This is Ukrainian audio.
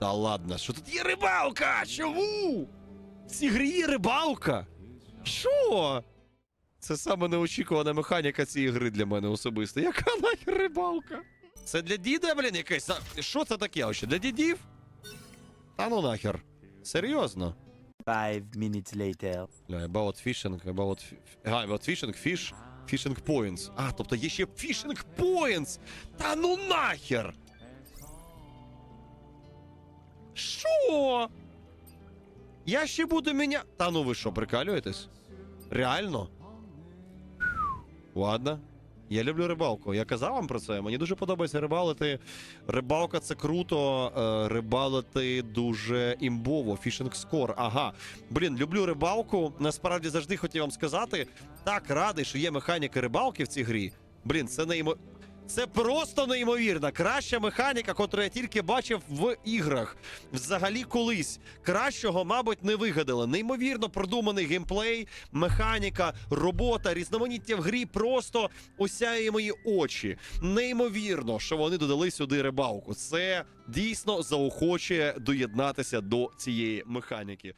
Та ладно, що тут є рибалка? Чому? В цій грі є рибалка? Що? Це саме неочікувана механіка цієї гри для мене особисто. Яка нахер рибалка? Це для діда, блін, якесь. Що це таке вообще? Для дідів? Та ну нахер. Серйозно? Five minutes later. Бля, about fishing, about... А, about fishing, fish, fishing points. А, тобто є ще fishing points! Та ну нахер! Що? Я ще буду міня... Та ну ви що, прикалюєтесь? Реально? Ладно. Я люблю рибалку. Я казав вам про це. Мені дуже подобається рибалити. Рибалка це круто. е, Рибалити дуже імбово. Фішинг скор. Ага. Блін, люблю рибалку. Насправді завжди хотів вам сказати. Так радий, що є механіка рибалки в цій грі. Блін, це неймо... Це просто неймовірно. Краща механіка, яку я тільки бачив в іграх. Взагалі колись. Кращого, мабуть, не вигадали. Неймовірно продуманий геймплей, механіка, робота, різноманіття в грі просто осяє мої очі. Неймовірно, що вони додали сюди рибалку. Це дійсно заохочує доєднатися до цієї механіки.